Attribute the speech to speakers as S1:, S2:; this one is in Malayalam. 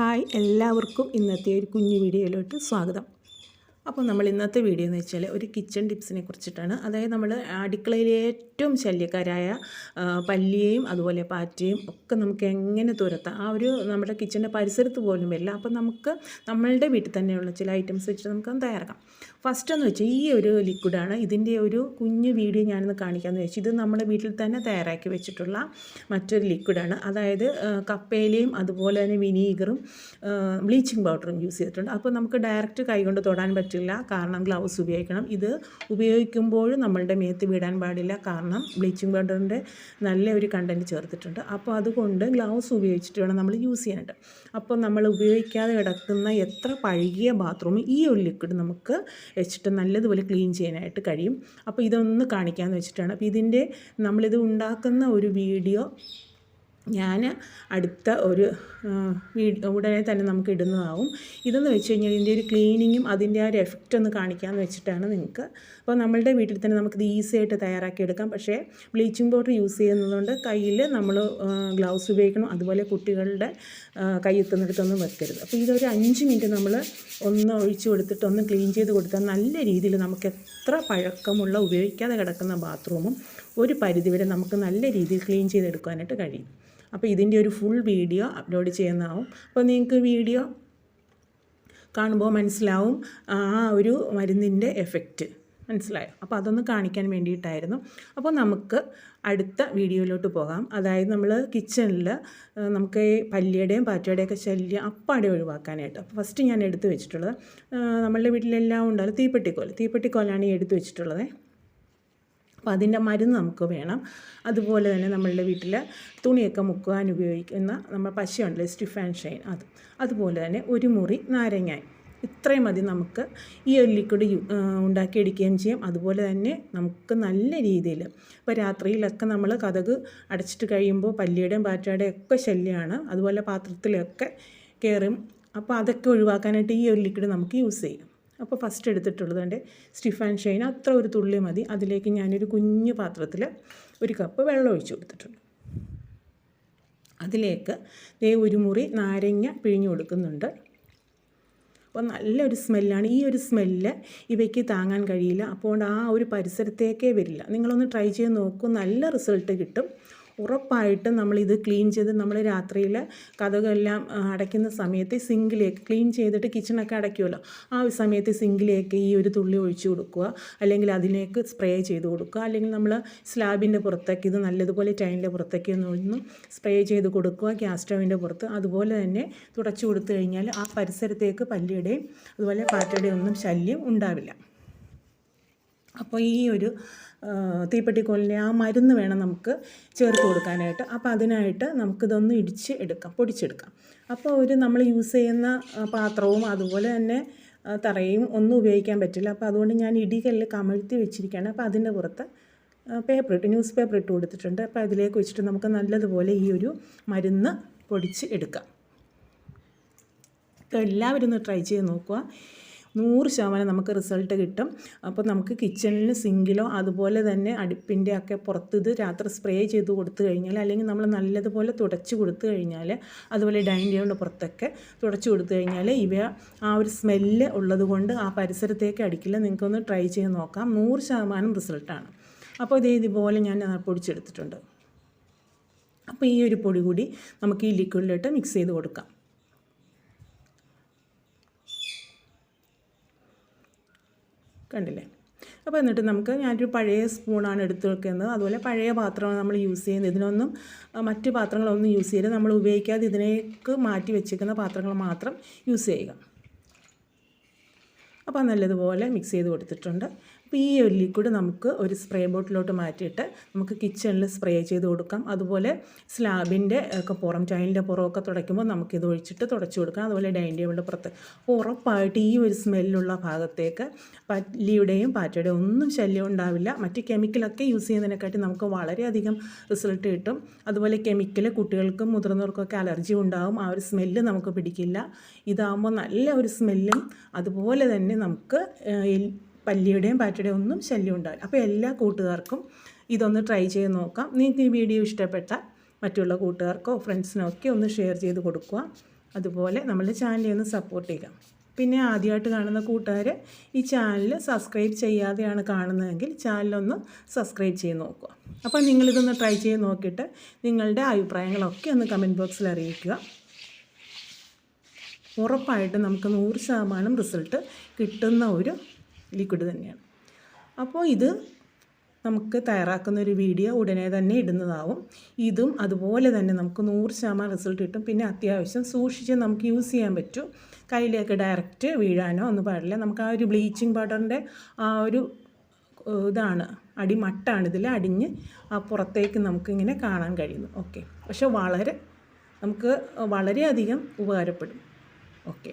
S1: ഹായ് എല്ലാവർക്കും ഇന്നത്തെ ഒരു കുഞ്ഞു വീഡിയോയിലോട്ട് സ്വാഗതം. അപ്പോൾ നമ്മൾ ഇന്നത്തെ വീഡിയോ എന്ന് വെച്ചാൽ ഒരു കിച്ചൺ ടിപ്സിനെ കുറിച്ചിട്ടാണ്. അതായത് നമ്മൾ അടുക്കളയിലെ ഏറ്റവും ശല്യക്കാരായ പല്ലിയെയും അതുപോലെ പാറ്റയും ഒക്കെ നമുക്ക് എങ്ങനെ തുരത്താം? ആ ഒരു നമ്മുടെ കിച്ചണിന്റെ പരിസരത്ത് പോലും വരില്ല അപ്പോൾ നമുക്ക് നമ്മളുടെ വീട്ടിൽ തന്നെയുള്ള ചില ഐറ്റംസ് വെച്ചിട്ട് നമുക്ക് തയ്യാറാക്കാം. ഫസ്റ്റ് എന്ന് വെച്ചാൽ ഈ ഒരു ലിക്വിഡാണ് ഇതിന്റെ ഒരു കുഞ്ഞു വീഡിയോ ഞാനൊന്ന് കാണിക്കാമെന്ന് വെച്ചു. ഇത് നമ്മുടെ വീട്ടിൽ തന്നെ തയ്യാറാക്കി വെച്ചിട്ടുള്ള മറ്റൊരു ലിക്വിഡാണ് അതായത് കപ്പയിലയും അതുപോലെ തന്നെ വിനീഗറും ബ്ലീച്ചിങ് പൗഡറും യൂസ് ചെയ്തിട്ടുണ്ട്. അപ്പോൾ നമുക്ക് ഡയറക്റ്റ് കൈകൊണ്ട് തൊടാൻ പറ്റില്ല. കാരണം ഗ്ലൗസ് ഉപയോഗിക്കണം. ഇത് ഉപയോഗിക്കുമ്പോഴും നമ്മളുടെ മേത്ത് വീടാൻ പാടില്ല. കാരണം ബ്ലീച്ചിങ് പൗഡറിന്റെ നല്ല ഒരു കണ്ടന്റ് ചേർത്തിട്ടുണ്ട്. അപ്പോൾ അതുകൊണ്ട് ഗ്ലൗസ് ഉപയോഗിച്ചിട്ട് വേണം നമ്മൾ യൂസ് ചെയ്യാനായിട്ട്. അപ്പോൾ നമ്മൾ ഉപയോഗിക്കാതെ കിടക്കുന്ന എത്ര പഴകിയ ബാത്റൂം ഈ ഒരു ലിക്വിഡ് നമുക്ക് വെച്ചിട്ട് നല്ലതുപോലെ ക്ലീൻ ചെയ്യാനായിട്ട് കഴിയും. അപ്പോൾ ഇതൊന്ന് കാണിക്കാമെന്ന് വെച്ചിട്ടാണ്. അപ്പോൾ ഇതിന്റെ നമ്മളിത് ഉണ്ടാക്കുന്ന ഒരു വീഡിയോ ഞാൻ അടുത്ത ഒരു ഉടനെ തന്നെ നമുക്ക് ഇടുന്നതാവും. ഇതെന്ന് വെച്ച് കഴിഞ്ഞാൽ ഇതിന്റെ ഒരു ക്ലീനിങ്ങും അതിന്റെ ആ ഒരു എഫക്റ്റ് ഒന്ന് കാണിക്കാമെന്ന് വെച്ചിട്ടാണ് നിങ്ങൾക്ക് അപ്പോൾ നമ്മളുടെ വീട്ടിൽ തന്നെ നമുക്കിത് ഈസി ആയിട്ട് തയ്യാറാക്കിയെടുക്കാം പക്ഷേ ബ്ലീച്ചിങ് പൗഡർ യൂസ് ചെയ്യുന്നതുകൊണ്ട് കയ്യിൽ നമ്മൾ ഗ്ലൗസ് ഉപയോഗിക്കണം. അതുപോലെ കുട്ടികളുടെ കയ്യെത്തുന്നിടത്തൊന്നും വെക്കരുത്. അപ്പോൾ ഇതൊരു അഞ്ച് മിനിറ്റ് നമ്മൾ ഒന്ന് ഒഴിച്ചു കൊടുത്തിട്ട് ഒന്ന് ക്ലീൻ ചെയ്ത് കൊടുത്താൽ നല്ല രീതിയിൽ നമുക്ക് എത്ര പഴക്കമുള്ള ഉപയോഗിക്കാതെ കിടക്കുന്ന ബാത്റൂമും ഒരു പരിധിവരെ നമുക്ക് നല്ല രീതിയിൽ ക്ലീൻ ചെയ്തെടുക്കാനായിട്ട് കഴിയും. അപ്പോൾ ഇതിന്റെ ഒരു ഫുൾ വീഡിയോ അപ്ലോഡ് ചെയ്യുന്നതാവും. അപ്പോൾ നിങ്ങൾക്ക് വീഡിയോ കാണുമ്പോൾ മനസ്സിലാവും ആ ഒരു മരുന്നിന്റെ എഫക്റ്റ് മനസ്സിലായോ? അപ്പോൾ അതൊന്ന് കാണിക്കാൻ വേണ്ടിയിട്ടായിരുന്നു. അപ്പോൾ നമുക്ക് അടുത്ത വീഡിയോയിലോട്ട് പോകാം. അതായത് നമ്മൾ കിച്ചണിൽ നമുക്ക് ഈ പല്ലിയുടെയും പാറ്റയുടെയൊക്കെ ശല്യം അപ്പാടെ ഒഴിവാക്കാനായിട്ട്. അപ്പോൾ ഫസ്റ്റ് ഞാൻ എടുത്തു വെച്ചിട്ടുള്ളത് നമ്മളുടെ വീട്ടിലെല്ലാം ഉണ്ടല്ലോ തീപ്പെട്ടിക്കോൽ തീപ്പെട്ടിക്കോലാണ് ഈ എടുത്തു വെച്ചിട്ടുള്ളത്. അപ്പോൾ അതിന്റെ മരുന്ന് നമുക്ക് വേണം. അതുപോലെ തന്നെ നമ്മളുടെ വീട്ടിൽ തുണിയൊക്കെ മുക്കുവാൻ ഉപയോഗിക്കുന്ന നമ്മൾ പശയുണ്ടല്ലോ സ്റ്റിഫ് ആൻഡ് ഷൈൻ അത്. അതുപോലെ തന്നെ ഒരു മുറി നാരങ്ങായി. ഇത്രയും മതി നമുക്ക് ഈ ഒരു ലിക്വിഡ് ഉണ്ടാക്കിയെടുക്കുകയും ചെയ്യും. അതുപോലെ തന്നെ നമുക്ക് നല്ല രീതിയിൽ ഇപ്പോൾ രാത്രിയിലൊക്കെ നമ്മൾ കഥക് അടച്ചിട്ട് കഴിയുമ്പോൾ പല്ലിയുടെയും പാറ്റയുടെയും ഒക്കെ ശല്യമാണ്. അതുപോലെ പാത്രത്തിലൊക്കെ കയറും അപ്പോൾ അതൊക്കെ ഒഴിവാക്കാനായിട്ട് ഈ ഒരു ലിക്വിഡ് നമുക്ക് യൂസ് ചെയ്യും. അപ്പോൾ ഫസ്റ്റ് എടുത്തിട്ടുള്ളത് എന്റെ സ്റ്റിഫ് ആൻഡ് ഷൈൻ അത്ര ഒരു തുള്ളി മതി. അതിലേക്ക് ഞാനൊരു കുഞ്ഞു പാത്രത്തിൽ ഒരു കപ്പ് വെള്ളം ഒഴിച്ചു കൊടുത്തിട്ടുണ്ട്. അതിലേക്ക് ദേ ഒരു മുറി നാരങ്ങ പിഴിഞ്ഞു കൊടുക്കുന്നുണ്ട്. അപ്പോൾ നല്ലൊരു സ്മെല്ലാണ് ഈ ഒരു സ്മെല്ല് ഇവയ്ക്ക് താങ്ങാൻ കഴിയില്ല. അപ്പോൾ ആ ഒരു പരിസരത്തേക്കേ വരില്ല. നിങ്ങളൊന്ന് ട്രൈ ചെയ്ത് നോക്കൂ. നല്ല റിസൾട്ട് കിട്ടും. ഉറപ്പായിട്ടും നമ്മളിത് ക്ലീൻ ചെയ്ത് നമ്മൾ രാത്രിയിൽ കഥകളെല്ലാം അടയ്ക്കുന്ന സമയത്ത് സിങ്കിലേക്ക് ക്ലീൻ ചെയ്തിട്ട് കിച്ചണൊക്കെ അടയ്ക്കുമല്ലോ ആ സമയത്ത് സിങ്കിലേക്ക് ഈ ഒരു തുള്ളി ഒഴിച്ചു കൊടുക്കുക. അല്ലെങ്കിൽ അതിലേക്ക് സ്പ്രേ ചെയ്ത് കൊടുക്കുക. അല്ലെങ്കിൽ നമ്മൾ സ്ലാബിന്റെ പുറത്തേക്ക് ഇത് നല്ലതുപോലെ ടൈനിന്റെ പുറത്തേക്ക് ഒന്ന് സ്പ്രേ ചെയ്ത് കൊടുക്കുക. ഗ്യാസ് സ്റ്റവിന്റെ പുറത്ത്. അതുപോലെ തന്നെ തുടച്ചു കൊടുത്തു കഴിഞ്ഞാൽ ആ പരിസരത്തേക്ക് പല്ലിയുടെയും അതുപോലെ പാറ്റയുടെയും ഒന്നും ശല്യം ഉണ്ടാവില്ല. അപ്പോൾ ഈ ഒരു തീപ്പെട്ടി തീപ്പെട്ടിക്കോലിന്റെ ആ മരുന്ന് വേണം നമുക്ക് ചേർത്ത് കൊടുക്കാനായിട്ട്. അപ്പോൾ അതിനായിട്ട് നമുക്കിതൊന്ന് ഇടിച്ച് എടുക്കാം പൊടിച്ചെടുക്കാം. അപ്പോൾ ഒരു നമ്മൾ യൂസ് ചെയ്യുന്ന പാത്രവും അതുപോലെ തന്നെ തറയും ഒന്നും ഉപയോഗിക്കാൻ പറ്റില്ല. അപ്പോൾ അതുകൊണ്ട് ഞാൻ ഇടികല്ല് കമഴ്ത്തി വെച്ചിരിക്കുകയാണ്. അപ്പോൾ അതിന്റെ പുറത്ത് പേപ്പർ ഇട്ട് ന്യൂസ് പേപ്പർ ഇട്ട് കൊടുത്തിട്ടുണ്ട്. അപ്പോൾ അതിലേക്ക് വെച്ചിട്ട് നമുക്ക് നല്ലതുപോലെ ഈ ഒരു മരുന്ന് പൊടിച്ച് എടുക്കാം. എല്ലാവരും ഒന്ന് ട്രൈ ചെയ്ത് നോക്കുക. നൂറ് ശതമാനം നമുക്ക് റിസൾട്ട് കിട്ടും. അപ്പോൾ നമുക്ക് കിച്ചണിൽ സിങ്കിലോ അതുപോലെ തന്നെ അടുപ്പിന്റെ ഒക്കെ പുറത്ത് ഇത് രാത്രി സ്പ്രേ ചെയ്ത് കൊടുത്തു കഴിഞ്ഞാൽ അല്ലെങ്കിൽ നമ്മൾ നല്ലതുപോലെ തുടച്ച് കൊടുത്തു കഴിഞ്ഞാൽ അതുപോലെ ഡൈനിങ് ടേബിളിന്റെ പുറത്തൊക്കെ തുടച്ച് കൊടുത്തു കഴിഞ്ഞാൽ ഇവ ആ ഒരു സ്മെല്ല് ഉള്ളതുകൊണ്ട് ആ പരിസരത്തേക്ക് അടിക്കില്ല. നിങ്ങൾക്കൊന്ന് ട്രൈ ചെയ്ത് നോക്കാം. നൂറ് ശതമാനം റിസൾട്ടാണ്. അപ്പോൾ ഇതേ ഇതുപോലെ ഞാൻ പൊടിച്ചെടുത്തിട്ടുണ്ട്. അപ്പോൾ ഈ ഒരു പൊടി കൂടി നമുക്ക് ഈ ലിക്വിഡിലിട്ട് മിക്സ് ചെയ്ത് കൊടുക്കാം. കണ്ടില്ലേ? അപ്പോൾ എന്നിട്ട് നമുക്ക് ഞാനൊരു പഴയ സ്പൂണാണ് എടുത്തു വെക്കുന്നത്. അതുപോലെ പഴയ പാത്രമാണ് നമ്മൾ യൂസ് ചെയ്യുന്നത്. ഇതിനൊന്നും മറ്റ് പാത്രങ്ങളൊന്നും യൂസ് ചെയ്യരുത് നമ്മൾ ഉപയോഗിക്കാതെ ഇതിനേക്ക് മാറ്റി വെച്ചേക്കുന്ന പാത്രങ്ങൾ മാത്രം യൂസ് ചെയ്യുക. അപ്പോൾ നല്ലതുപോലെ മിക്സ് ചെയ്ത് കൊടുത്തിട്ടുണ്ട്. അപ്പോൾ ഈ ഒരു ലിക്വിഡ് നമുക്ക് ഒരു സ്പ്രേ ബോട്ടിലോട്ട് മാറ്റിയിട്ട് നമുക്ക് കിച്ചണിൽ സ്പ്രേ ചെയ്ത് കൊടുക്കാം. അതുപോലെ സ്ലാബിന്റെ ഒക്കെ പുറം ടൈലിന്റെ പുറമൊക്കെ തുടയ്ക്കുമ്പോൾ നമുക്കിത് ഒഴിച്ചിട്ട് തുടച്ചു കൊടുക്കാം. അതുപോലെ ഡൈനിങ് ടേബിളിന്റെ പുറത്ത്. ഉറപ്പായിട്ട് ഈ ഒരു സ്മെല്ലുള്ള ഭാഗത്തേക്ക് പല്ലിയുടെയും പാറ്റയുടെയും ഒന്നും ശല്യം ഉണ്ടാവില്ല. മറ്റ് കെമിക്കലൊക്കെ യൂസ് ചെയ്യുന്നതിനെക്കാട്ടി നമുക്ക് വളരെയധികം റിസൾട്ട് കിട്ടും. അതുപോലെ കെമിക്കൽ കുട്ടികൾക്കും മുതിർന്നവർക്കൊക്കെ അലർജി ഉണ്ടാവും. ആ ഒരു സ്മെല്ല് നമുക്ക് പിടിക്കില്ല. ഇതാകുമ്പോൾ നല്ല ഒരു സ്മെല്ലും അതുപോലെ തന്നെ നമുക്ക് പല്ലിയുടെയും പാറ്റയുടെയും ഒന്നും ശല്യം ഉണ്ടാവില്ല. അപ്പോൾ എല്ലാ കൂട്ടുകാർക്കും ഇതൊന്ന് ട്രൈ ചെയ്ത് നോക്കാം. നിങ്ങൾക്ക് ഈ വീഡിയോ ഇഷ്ടപ്പെട്ട മറ്റുള്ള കൂട്ടുകാർക്കോ ഫ്രണ്ട്സിനോ ഒക്കെ ഒന്ന് ഷെയർ ചെയ്ത് കൊടുക്കുക. അതുപോലെ നമ്മുടെ ചാനലിൽ ഒന്ന് സപ്പോർട്ട് ചെയ്യുക. പിന്നെ ആദ്യമായിട്ട് കാണുന്ന കൂട്ടുകാർ ഈ ചാനൽ സബ്സ്ക്രൈബ് ചെയ്യാതെയാണ് കാണുന്നതെങ്കിൽ ചാനലൊന്ന് സബ്സ്ക്രൈബ് ചെയ്ത് നോക്കുക. അപ്പോൾ നിങ്ങളിതൊന്ന് ട്രൈ ചെയ്ത് നോക്കിയിട്ട് നിങ്ങളുടെ അഭിപ്രായങ്ങളൊക്കെ ഒന്ന് കമന്റ് ബോക്സിൽ അറിയിക്കുക. ഉറപ്പായിട്ടും നമുക്ക് നൂറ് ശതമാനം റിസൾട്ട് കിട്ടുന്ന ഒരു ലിക്വിഡ് തന്നെയാണ്. അപ്പോൾ ഇത് നമുക്ക് തയ്യാറാക്കുന്ന ഒരു വീഡിയോ ഉടനെ തന്നെ ഇടുന്നതാവും. ഇതും അതുപോലെ തന്നെ നമുക്ക് നൂറ് ശതമാനം റിസൾട്ട് കിട്ടും. പിന്നെ അത്യാവശ്യം സൂക്ഷിച്ച് നമുക്ക് യൂസ് ചെയ്യാൻ പറ്റും. കയ്യിലേക്ക് ഡയറക്റ്റ് വീഴാനോ ഒന്നും പാടില്ല. നമുക്ക് ആ ഒരു ബ്ലീച്ചിങ് പൗഡറിന്റെ ആ ഒരു ഇതാണ് അടിമട്ടാണ് ഇതിൽ അടിഞ്ഞ് ആ പുറത്തേക്ക് നമുക്കിങ്ങനെ കാണാൻ കഴിയുന്നു. ഓക്കെ. പക്ഷെ വളരെ നമുക്ക് വളരെയധികം ഉപകാരപ്പെടും. ഓക്കെ